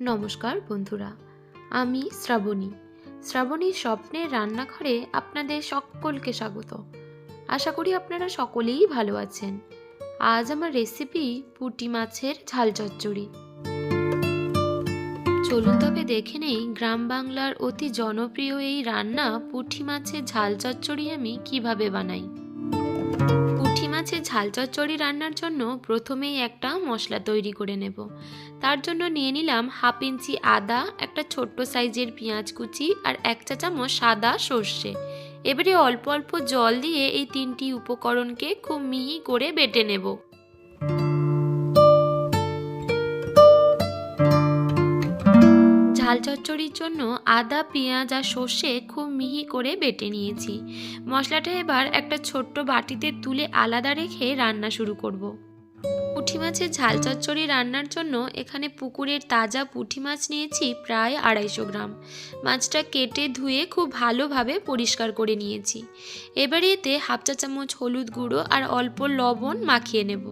নমস্কার বন্ধুরা, আমি শ্রাবণী। শ্রাবণীর স্বপ্নের রান্নাঘরে আপনাদের সকলকে স্বাগত। আশা করি আপনারা সকলেই ভালো আছেন। আজ আমার রেসিপি পুঁটি মাছের ঝাল চচ্চড়ি। চলুন তবে দেখে নেই গ্রাম বাংলার অতি জনপ্রিয় এই রান্না পুঁটি মাছের ঝাল চচ্চড়ি আমি কীভাবে বানাই। মাছের ঝাল চচ্চড়ি রান্নার জন্য প্রথমেই একটা মশলা তৈরি করে নেব। তার জন্য নিয়ে নিলাম হাফ ইঞ্চি আদা, একটা ছোট্ট সাইজের পেঁয়াজ কুচি আর এক চা চামচ সাদা সর্ষে। এবারে অল্প অল্প জল দিয়ে এই তিনটি উপকরণকে খুব মিহি করে বেটে নেব। ঝাল চচ্চড়ির জন্য আদা, পেঁয়াজ আর সর্ষে খুব মিহি করে বেটে নিয়েছি। মশলাটা এবার একটা ছোট্ট বাটিতে তুলে আলাদা রেখে রান্না শুরু করব। পুঁটি মাছের ঝাল চচ্চড়ি রান্নার জন্য এখানে পুকুরের তাজা পুঁটি মাছ নিয়েছি প্রায় আড়াইশো গ্রাম। মাছটা কেটে ধুয়ে খুব ভালোভাবে পরিষ্কার করে নিয়েছি। এবারে এতে হাফ চা চামচ হলুদ গুঁড়ো আর অল্প লবণ মাখিয়ে নেব।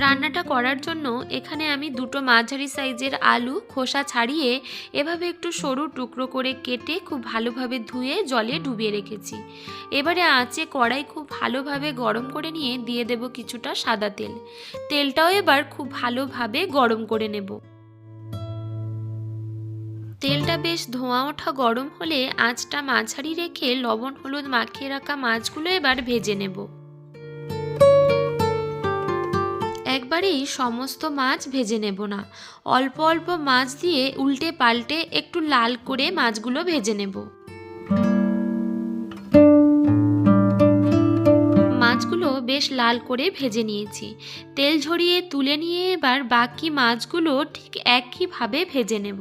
রান্নাটা করার জন্য এখানে আমি দুটো মাঝারি সাইজের আলু, খোসা ছাড়িয়ে এভাবে একটু সরু টুকরো করে কেটে খুব ভালোভাবে ধুয়ে জলে ডুবিয়ে রেখেছি। এবারে আঁচে কড়াই খুব ভালোভাবে গরম করে নিয়ে দিয়ে দেব কিছুটা সাদা তেল। তেলটাও এবার খুব ভালোভাবে গরম করে নেব। তেলটা বেশ ধোঁয়া ওঠা গরম হলে আঁচটা মাঝারি রেখে লবণ, হলুদ মাখিয়ে রাখা মাছগুলো এবার ভেজে নেব। একবারেই সমস্ত মাছ ভেজে নেব না। অল্প অল্প মাছ দিয়ে উল্টে পাল্টে একটু লাল করে মাছগুলো ভেজে নেব। মাছগুলো বেশ লাল করে ভেজে নিয়েছি। তেল ঝরিয়ে তুলে নিয়ে এবার বাকি মাছগুলো ঠিক একইভাবে ভেজে নেব।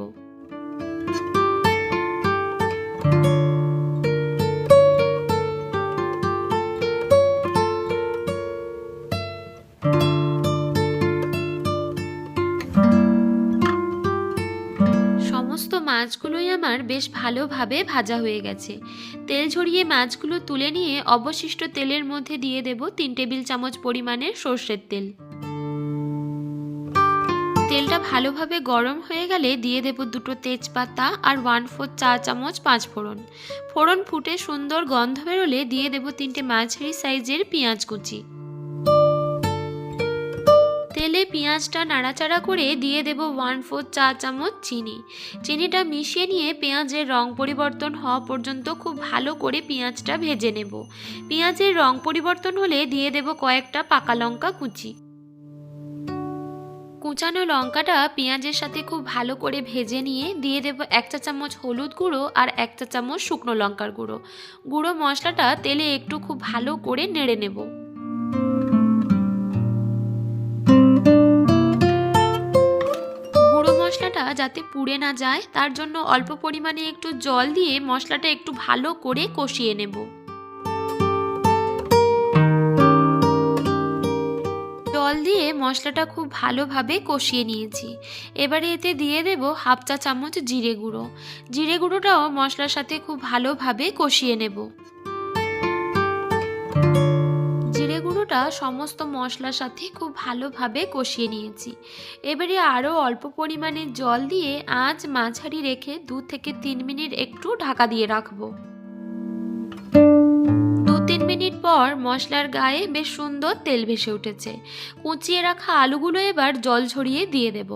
মাছগুলোই আমার বেশ ভালোভাবে ভাজা হয়ে গেছে। তেল ঝরিয়ে মাছগুলো তুলে নিয়ে অবশিষ্ট তেলের মধ্যে দিয়ে দেব তিন টেবিল চামচ পরিমাণের সর্ষের তেল। তেলটা ভালোভাবে গরম হয়ে গেলে দিয়ে দেব দুটো তেজপাতা আর ওয়ান ফোর চা চামচ পাঁচ ফোড়ন। ফোড়ন ফুটে সুন্দর গন্ধ বেরোলে দিয়ে দেব তিনটে মাঝারি সাইজের পেঁয়াজ কুচি। তেলে পেঁয়াজটা নাড়াচাড়া করে দিয়ে দেব ওয়ান ফোর চা চামচ চিনি। চিনিটা মিশিয়ে নিয়ে পেঁয়াজের রং পরিবর্তন হওয়া পর্যন্ত খুব ভালো করে পেঁয়াজটা ভেজে নেব। পেঁয়াজের রং পরিবর্তন হলে দিয়ে দেব কয়েকটা পাকা লঙ্কা কুচি। কুচানো লঙ্কাটা পেঁয়াজের সাথে খুব ভালো করে ভেজে নিয়ে দিয়ে দেব এক চা চামচ হলুদ গুঁড়ো আর এক চা চামচ শুকনো লঙ্কার গুঁড়ো। গুঁড়ো মশলাটা তেলে একটু খুব ভালো করে নেড়ে নেব। যাতে পুড়ে না যায়, তার জন্য অল্প পরিমাণে একটু জল দিয়ে মশলাটা একটু ভালো করে কষিয়ে নেব। জল দিয়ে মশলাটা খুব ভালোভাবে কষিয়ে নিয়েছি। এবারে এতে দিয়ে দেব হাফ চা চামচ জিরে গুঁড়ো। জিরে গুঁড়োটাও মশলার সাথে খুব ভালোভাবে কষিয়ে নেব। গুঁড়োটা সমস্ত মশলার সাথে খুব ভালোভাবে কষিয়ে নিয়েছি। এবারে আরও অল্প পরিমাণে জল দিয়ে আঁচ মাঝারি রেখে দু থেকে তিন মিনিট একটু ঢাকা দিয়ে রাখব। মিনিট পর মশলার গায়ে বেশ সুন্দর তেল ভেসে উঠেছে। কুচিয়ে রাখা আলুগুলো এবার জল ঝরিয়ে দিয়ে দেব।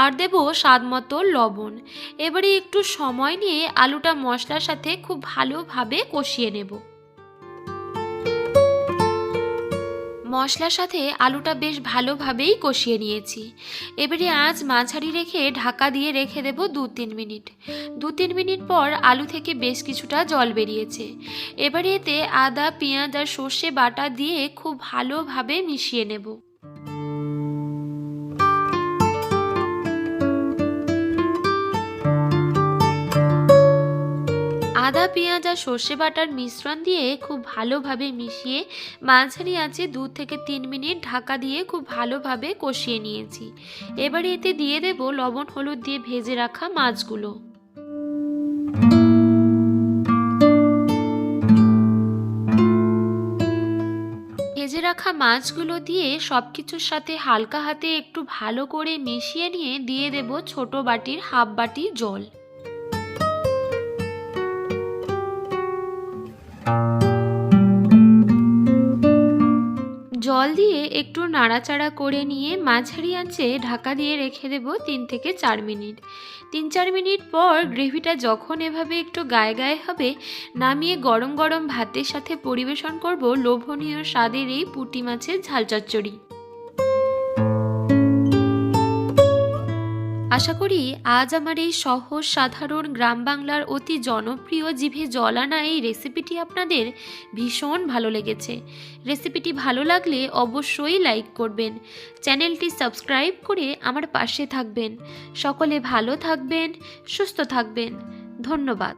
আর দেব স্বাদ মতো লবণ। এবারে একটু সময় নিয়ে আলুটা মশলার সাথে খুব ভালোভাবে কষিয়ে নেব। মশলার সাথে আলুটা বেশ ভালোভাবেই কষিয়ে নিয়েছি। এবারে আজ মাঝারি রেখে ঢাকা দিয়ে রেখে দেব দু তিন মিনিট। দু তিন মিনিট পর আলু থেকে বেশ কিছুটা জল বেরিয়েছে। এবারে এতে আদা, পেঁয়াজ আর সর্ষে বাটা দিয়ে খুব ভালোভাবে মিশিয়ে নেব। আদা, পেঁয়াজ আর সর্ষে বাটার মিশ্রণ দিয়ে খুব ভালোভাবে মিশিয়ে মাঝারি আঁচে দু থেকে তিন মিনিট ঢাকা দিয়ে খুব ভালোভাবে কষিয়ে নিয়েছি। এবারে এতে দিয়ে দেব লবণ, হলুদ দিয়ে ভেজে রাখা মাছগুলো। ভেজে রাখা মাছগুলো দিয়ে সব কিছুর সাথে হালকা হাতে একটু ভালো করে মিশিয়ে নিয়ে দিয়ে দেব ছোট বাটির হাফ বাটি জল। জল দিয়ে একটু নাড়াচাড়া করে নিয়ে মাঝারি আঁচে ঢাকা দিয়ে রেখে দেব তিন থেকে চার মিনিট। তিন চার মিনিট পর গ্রেভিটা যখন এভাবে একটু গায়ে গায়ে হবে, নামিয়ে গরম গরম ভাতের সাথে পরিবেশন করব লোভনীয় স্বাদের এই পুটি মাছের ঝাল চচ্চড়ি আশা করি আজ আমার এই সহজ সাধারণ গ্রাম বাংলার অতি জনপ্রিয় জিভে জলানা এই রেসিপিটি আপনাদের ভীষণ ভালো লেগেছে। রেসিপিটি ভালো লাগলে অবশ্যই লাইক করবেন। চ্যানেলটি সাবস্ক্রাইব করে আমার পাশে থাকবেন। সকলে ভালো থাকবেন, সুস্থ থাকবেন। ধন্যবাদ।